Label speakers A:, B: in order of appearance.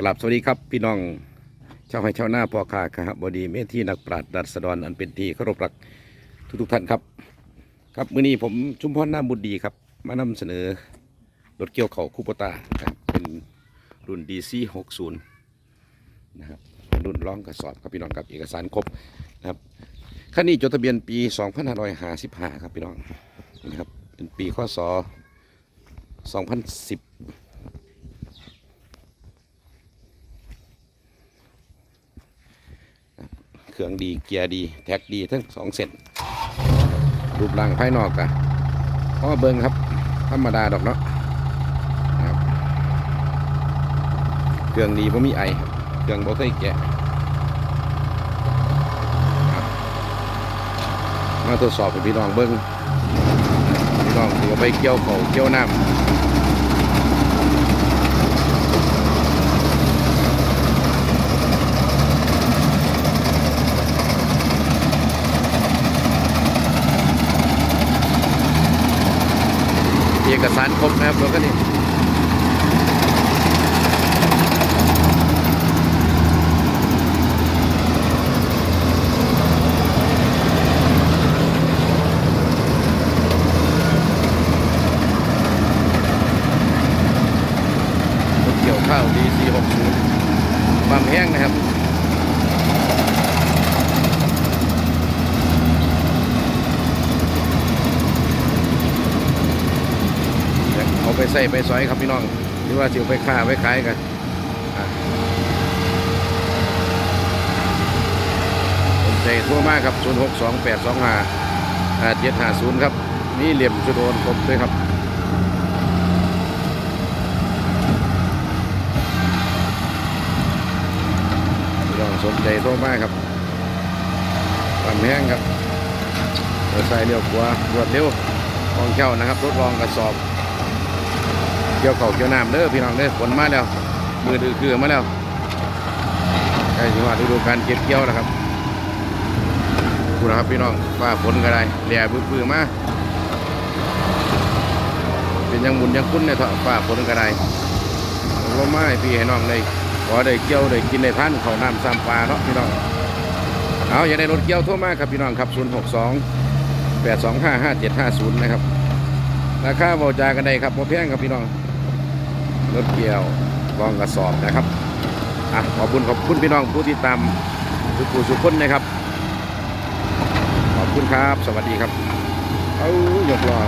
A: กลับสวัสดีครับพี่น้องชาวไร่ชาวนาพ่อค้าครับบดีเมธีนักปราชญ์ดัสดรอันเป็นที่เคารพรักทุกทุกท่านครับ ครับมื้อนี้ผมชุมพรน้ำบุญดีครับ มานำเสนอรถเกี่ยวเขาคูปตาครับเป็นรุ่น DC 60นะครับรุ่นร้องกระสอบครับพี่น้องครับเอกสารครบนะครับคันนี้จดทะเบียนปี 2555 ครับพี่น้องนะครับเป็นปีข้อศ2010 เครื่องดีเกียร์ดี แท็กดีทั้งสองเส้นรูปร่างภายนอกอะพ่อเบิงครับ ธรรมดาดอกเนาะนะเครื่องดีผมมีไอครับเครื่องบ่เคยแกะมาทดสอบให้พี่น้องเบิงพี่น้องถือไปเกี่ยวเขาเกี่ยวน้ำ เอกสารครบนะครับแล้วก็นี่รถเกี่ยวข้าว DC 60ความแห้งนะครับ ใส่ไปซอยครับพี่น้องหรือว่าสิเอาไปค้าไปขายกันอะผมใจทั่วมากครับ 0 6 2 8 2 5 5 7 5 0 ครับ นี่เหลี่ยมชุดโอนครบด้วยครับพี่น้องสนใจทั่วมากครับความแห้งครับเราใส่เร็วกว่ารวดเร็วคล่องแคล่วนะครับ รถรองกระสอบ เกี่ยวเขาวเกี่ยวน้ำเด้อพี่น้องเด้อฝนมาแล้ว มือถือคือมาแล้วใกล้ถึงว่าฤดูการเก็บเกี่ยวแล้วครับคุณนะครับพี่น้องว่าฝนก็ได้แหล่ปื้อมาเป็นยังบุญยังคุ้นในท้องฟ้าฝนก็ได้ลมมาให้พี่ให้น้องได้ขอได้เกี่ยวได้กินได้ท่านเขาวน้ำซ้ำปลาเนาะพี่น้องเอาอย่าได้รถเกี่ยวทั่วมากครับพี่น้องครับ0 6 2 8 2 5 5 7 5 0 นะครับราคาเบาจากันได้ครับพอแพงครับพี่น้อง รถเกี่ยวกองกระสอบนะครับอะขอบคุณขอบคุณพี่น้องผู้ที่ตามทุกผู้สุขคนนะครับ ขอบคุณครับ สวัสดีครับ เอาหยดรอ